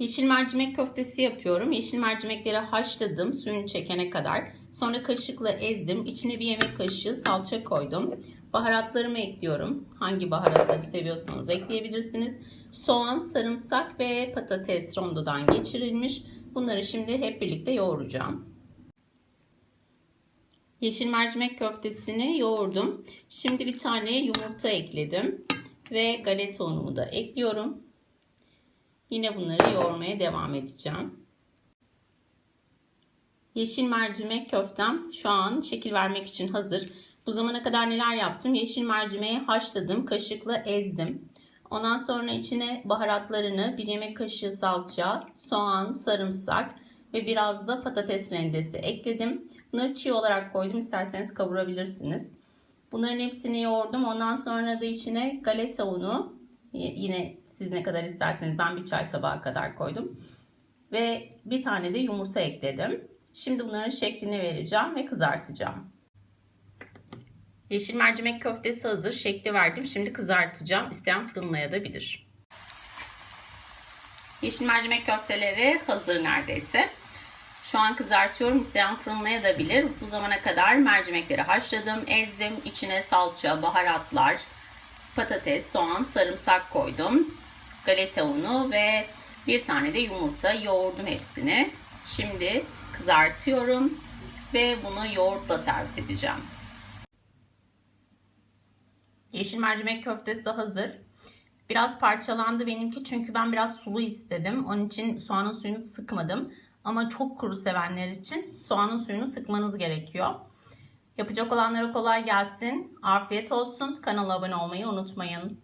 Yeşil mercimek köftesi yapıyorum. Yeşil mercimekleri haşladım suyunu çekene kadar. Sonra kaşıkla ezdim. İçine bir yemek kaşığı salça koydum. Baharatlarımı ekliyorum. Hangi baharatları seviyorsanız ekleyebilirsiniz. Soğan, sarımsak ve patates rondodan geçirilmiş. Bunları şimdi hep birlikte yoğuracağım. Yeşil mercimek köftesini yoğurdum. Şimdi bir tane yumurta ekledim. Ve galeta unumu da ekliyorum. Yine bunları yoğurmaya devam edeceğim. Yeşil mercimek köftem şu an şekil vermek için hazır. Bu zamana kadar neler yaptım? Yeşil mercimeği haşladım, kaşıkla ezdim. Ondan sonra içine baharatlarını bir yemek kaşığı salça, soğan, sarımsak ve biraz da patates rendesi ekledim. Bunları çiğ olarak koydum. İsterseniz kavurabilirsiniz. Bunların hepsini yoğurdum. Ondan sonra da içine galeta unu, yine siz ne kadar isterseniz ben bir çay tabağı kadar koydum. Ve bir tane de yumurta ekledim. Şimdi bunların şeklini vereceğim ve kızartacağım. Yeşil mercimek köftesi hazır. Şekli verdim. Şimdi kızartacağım. İsteyen fırınlayabilir. Yeşil mercimek köfteleri hazır neredeyse. Şu an kızartıyorum. İsteyen fırınlayabilir. Bu zamana kadar mercimekleri haşladım, ezdim. İçine salça, baharatlar, patates, soğan, sarımsak koydum. Galeta unu ve bir tane de yumurta yoğurdum hepsini. Şimdi kızartıyorum ve bunu yoğurtla servis edeceğim. Yeşil mercimek köftesi hazır. Biraz parçalandı benimki çünkü ben biraz sulu istedim. Onun için soğanın suyunu sıkmadım. Ama çok kuru sevenler için soğanın suyunu sıkmanız gerekiyor. Yapacak olanlara kolay gelsin. Afiyet olsun. Kanala abone olmayı unutmayın.